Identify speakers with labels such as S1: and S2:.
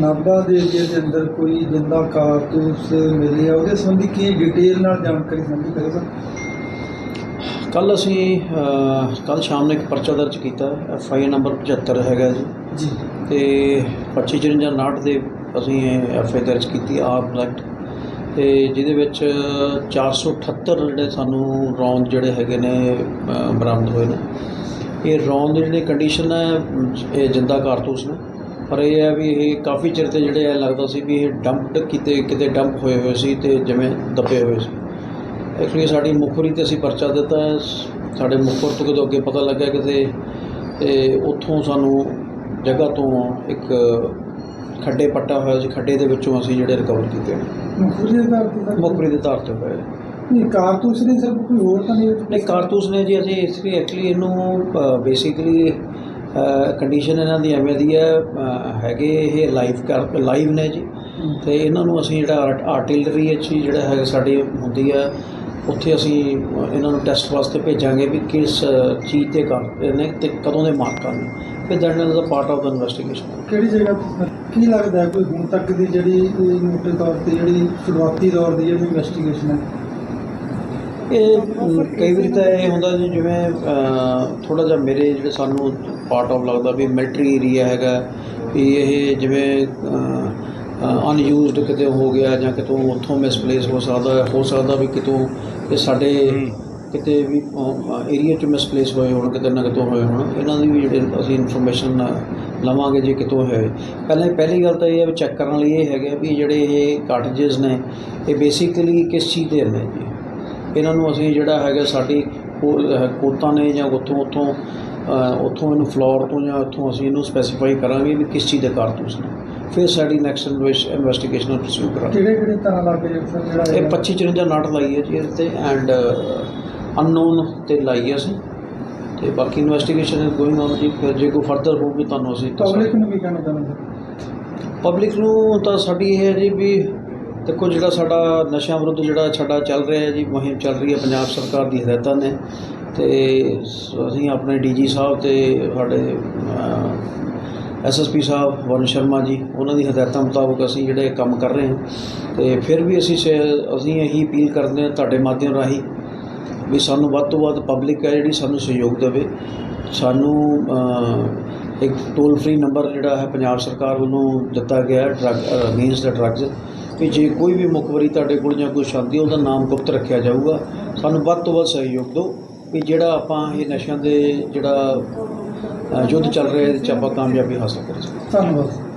S1: ਨਾਭਾ ਦੇ ਏਰੀਏ ਦੇ ਅੰਦਰ ਕੋਈ ਜਿੰਦਾ ਕਾਰਤੂਸ ਮਿਲੀ ਆ ਉਹਦੇ ਸੰਬੰਧੀ ਕੀ ਡਿਟੇਲ ਨਾਲ ਜਾਣਕਾਰੀ ਸਾਂਝੀ ਕਰੇ ਸਰ?
S2: ਕੱਲ ਅਸੀਂ ਕੱਲ ਸ਼ਾਮ ਨੂੰ ਇੱਕ ਪਰਚਾ ਦਰਜ ਕੀਤਾ ਐਫ ਆਈ ਨੰਬਰ 75 ਹੈਗਾ ਜੀ।
S1: ਜੀ।
S2: ਤੇ 2559 ਦੇ ਅਸੀਂ ਐਫ ਆਈ ਦਰਜ ਕੀਤੀ ਆਪ ਐਕਟ ਤੇ ਜਿਹਦੇ ਵਿੱਚ 478 ਜਿਹੜੇ ਸਾਨੂੰ ਰੌਂਦ ਜਿਹੜੇ ਹੈਗੇ ਨੇ ਬਰਾਮਦ ਹੋਏ ਨੇ। ਇਹ ਰੌਂਦ ਦੀ ਜਿਹੜੀ ਕੰਡੀਸ਼ਨ ਹੈ ਇਹ ਜਿੰਦਾ ਕਾਰਤੂਸ ਨੇ। ਪਰ ਇਹ ਹੈ ਵੀ ਇਹ ਕਾਫੀ ਚਿਰ ਤੇ ਜਿਹੜੇ ਐ ਲੱਗਦਾ ਸੀ ਵੀ ਇਹ ਡੰਪਡ ਕਿਤੇ ਕਿਤੇ ਡੰਪ ਹੋਏ ਹੋਏ ਸੀ ਤੇ ਜਿਵੇਂ ਦੱਬੇ ਹੋਏ ਸੀ। ਐਕਚੁਅਲੀ ਸਾਡੀ ਮੁਖਬਰੀ ਤੇ ਅਸੀਂ ਪਰਚਾ ਦਿੱਤਾ ਸਾਡੇ ਮੁਖਬਰ ਤੋਂ ਕਿਤੇ ਅੱਗੇ ਪਤਾ ਲੱਗਿਆ ਕਿਤੇ ਤੇ ਉੱਥੋਂ ਸਾਨੂੰ ਜਗ੍ਹਾ ਤੋਂ ਇੱਕ ਖੱਡੇ ਪੱਟਾ ਹੋਇਆ ਸੀ। ਖੱਡੇ ਦੇ ਵਿੱਚੋਂ ਅਸੀਂ ਜਿਹੜੇ ਰਿਕਵਰ ਕੀਤੇ। ਨੇ
S1: ਮੁਖਬਰੀ ਦੇ ਆਧਾਰ ਤੇ ਸਰ?
S2: ਮੁਖਬਰੀ ਦੇ ਆਧਾਰ ਤੇ ਹੋਏ
S1: ਨਹੀਂ ਕਾਰਤੂਸ ਨਹੀਂ ਸਰ ਕੋਈ ਹੋਰ ਤਾਂ ਨਹੀਂ
S2: ਨਹੀਂ ਕਾਰਤੂਸ ਨੇ ਜੀ ਅਸੀਂ ਇਸ ਲਈ ਐਕਚੁਅਲੀ ਇਹਨੂੰ ਬੇਸਿਕਲੀ ਕੰਡੀਸ਼ਨ ਇਹਨਾਂ ਦੀ ਐਵੇਂ ਦੀ ਹੈ ਹੈਗੇ ਇਹ ਲਾਈਵ ਕਰ ਲਾਈਵ ਨੇ ਜੀ। ਤੇ ਇਹਨਾਂ ਨੂੰ ਅਸੀਂ ਜਿਹੜਾ ਆਰਟਿਲਰੀ ਹੀ ਜਿਹੜਾ ਹੈ ਸਾਡੀ ਹੁੰਦੀ ਹੈ ਉੱਥੇ ਅਸੀਂ ਇਹਨਾਂ ਨੂੰ ਟੈਸਟ ਵਾਸਤੇ ਭੇਜਾਂਗੇ ਵੀ ਕਿਸ ਚੀਜ਼ ਤੇ ਕਰ ਨੇ ਤੇ ਕਦੋਂ ਦੇ ਮਾਰਕ ਕਰਨ ਫਿਰ that is a part of the investigation
S1: ਕਿਹੜੀ ਜਗ੍ਹਾ ਕੀ ਲੱਗਦਾ ਕੋਈ ਹੁਣ ਤੱਕ ਦੀ ਜਿਹੜੀ ਮੋਟੇ ਤੌਰ ਤੇ ਜਿਹੜੀ ਸ਼ੁਰੂਆਤੀ ਦੌਰ ਦੀ ਜਿਹੜੀ ਇਨਵੈਸਟੀਗੇਸ਼ਨ ਹੈ?
S2: ਇਹ ਕਈ ਵਾਰੀ ਤਾਂ ਇਹ ਹੁੰਦਾ ਜੀ ਜਿਵੇਂ ਥੋੜਾ ਜਿਹਾ ਮੇਰੇ ਜਿਹੜੇ ਸਾਨੂੰ ਪਾਰਟ ਆਫ ਲੱਗਦਾ ਵੀ ਮਿਲਟਰੀ ਏਰੀਆ ਹੈਗਾ ਵੀ ਇਹ ਜਿਵੇਂ ਅਨਯੂਜ਼ਡ ਕਿਤੇ ਹੋ ਗਿਆ ਜਾਂ ਕਿਤੋਂ ਉੱਥੋਂ ਮਿਸਪਲੇਸ ਹੋ ਸਕਦਾ ਹੈ। ਸਕਦਾ ਵੀ ਕਿਤੋਂ ਇਹ ਸਾਡੇ ਕਿਤੇ ਵੀ ਏਰੀਆ 'ਚ ਮਿਸਪਲੇਸ ਹੋਏ ਹੋਣ ਕਿਤੇ ਨਾ ਕਿਤੋਂ ਹੋਏ ਹੋਣ ਇਹਨਾਂ ਦੀ ਵੀ ਜਿਹੜੇ ਅਸੀਂ ਇਨਫੋਰਮੇਸ਼ਨ ਲਵਾਂਗੇ ਜੇ ਕਿਤੋਂ ਹੈ ਪਹਿਲਾਂ ਪਹਿਲੀ ਗੱਲ ਤਾਂ ਇਹ ਹੈ ਵੀ ਚੈੱਕ ਕਰਨ ਲਈ ਇਹ ਹੈਗਾ ਵੀ ਜਿਹੜੇ ਇਹ ਕਾਟੇਜਸ ਨੇ ਇਹ ਬੇਸਿਕਲੀ ਕਿਸ ਚੀਜ਼ ਦੇ ਨੇ ਜੀ ਇਹਨਾਂ ਨੂੰ ਅਸੀਂ ਜਿਹੜਾ ਹੈਗਾ ਸਾਡੀ ਕੋਤਾਂ ਨੇ ਜਾਂ ਉੱਥੋਂ ਉੱਥੋਂ ਉੱਥੋਂ ਇਹਨੂੰ ਫਲੋਰ ਤੋਂ ਜਾਂ ਉੱਥੋਂ ਅਸੀਂ ਇਹਨੂੰ ਸਪੈਸੀਫਾਈ ਕਰਾਂਗੇ ਵੀ ਕਿਸ ਚੀਜ਼ ਦੇ ਕਾਰਤੂਸ ਨੇ ਫਿਰ ਸਾਡੀ ਨੈਕਸਟ ਇਨਵੈਸਟੀਗੇਸ਼ਨ ਪਰਸੂ ਕਰਾਂਗੇ।
S1: ਕਿਹੜੇ ਕਿਹੜੇ ਤਰ੍ਹਾਂ ਲੱਗ ਸਰ ਜਿਹੜਾ
S2: ਇਹ
S1: ਹੈਗਾ?
S2: 25 54 ਨਾਟ ਲਾਈ ਹੈ ਜੀ ਇਹਦੇ ਤੇ ਐਂਡ ਅਨਨੋਨ ਤੇ ਲਾਈ ਹੈ ਅਸੀਂ। ਤੇ ਬਾਕੀ ਇਨਵੈਸਟੀਗੇਸ਼ਨ ਇਜ਼ ਗੋਇੰਗ ਔਨ ਜੀ। ਫਿਰ ਜੇ ਕੋਈ ਫਰਦਰ ਹੋਊਗੀ ਤੁਹਾਨੂੰ ਅਸੀਂ
S1: ਪਬਲਿਕ ਨੂੰ ਕੀ ਕਹਿਣਾ ਚਾਹੁੰਦੇ
S2: ਪਬਲਿਕ ਨੂੰ ਤਾਂ ਸਾਡੀ ਇਹ ਹੈ ਜੀ ਵੀ ਦੇਖੋ ਜਿਹੜਾ ਸਾਡਾ ਨਸ਼ਿਆਂ ਵਿਰੁੱਧ ਜਿਹੜਾ ਸਾਡਾ ਚੱਲ ਰਿਹਾ ਹੈ ਜੀ, ਮੁਹਿੰਮ ਚੱਲ ਰਹੀ ਹੈ, ਪੰਜਾਬ ਸਰਕਾਰ ਦੀ ਹਦਾਇਤਾਂ ਨੇ। ਤੇ ਅਸੀਂ ਆਪਣੇ ਡੀਜੀ ਸਾਹਿਬ ਤੇ ਸਾਡੇ ਐਸਐਸਪੀ ਸਾਹਿਬ ਵਰਨ ਸ਼ਰਮਾ ਜੀ, ਉਹਨਾਂ ਦੀ ਹਦਾਇਤਾਂ ਮੁਤਾਬਕ ਅਸੀਂ ਜਿਹੜੇ ਕੰਮ ਕਰ ਰਹੇ ਹਾਂ। ਤੇ ਫਿਰ ਵੀ ਅਸੀਂ ਸ਼- ਅਸੀਂ ਇਹੀ ਅਪੀਲ ਕਰਦੇ ਹਾਂ ਤੁਹਾਡੇ ਮਾਧਿਅਮ ਰਾਹੀਂ ਵੀ ਸਾਨੂੰ ਵੱਧ ਤੋਂ ਵੱਧ ਪਬਲਿਕ ਹੈ ਜਿਹੜੀ ਸਾਨੂੰ ਸਹਿਯੋਗ ਦੇਵੇ। ਸਾਨੂੰ ਇੱਕ ਟੋਲ ਫ੍ਰੀ ਨੰਬਰ ਜਿਹੜਾ ਹੈ ਪੰਜਾਬ ਸਰਕਾਰ ਵੱਲੋਂ ਦਿੱਤਾ ਗਿਆ ਹੈ ਡਰੱਗ ਅਗੇਂਸਟ ਦਾ ਡਰੱਗਸ ਕਿ ਜੇ ਕੋਈ ਵੀ ਮੁਖਬਰੀ ਤੁਹਾਡੇ ਕੋਲ ਜਾਂ ਕੋਈ ਸ਼ਬਦੀ ਉਹਦਾ ਨਾਮ ਗੁਪਤ ਰੱਖਿਆ ਜਾਊਗਾ। ਸਾਨੂੰ ਵੱਧ ਤੋਂ ਵੱਧ ਸਹਿਯੋਗ ਦਿਓ ਕਿ ਜਿਹੜਾ ਆਪਾਂ ਇਹ ਨਸ਼ਿਆਂ ਦੇ ਜਿਹੜਾ ਯੁੱਧ ਚੱਲ ਰਿਹਾ ਇਹਦੇ 'ਚ ਆਪਾਂ ਕਾਮਯਾਬੀ ਹਾਸਲ ਕਰ ਸਕੀਏ।
S1: ਧੰਨਵਾਦ।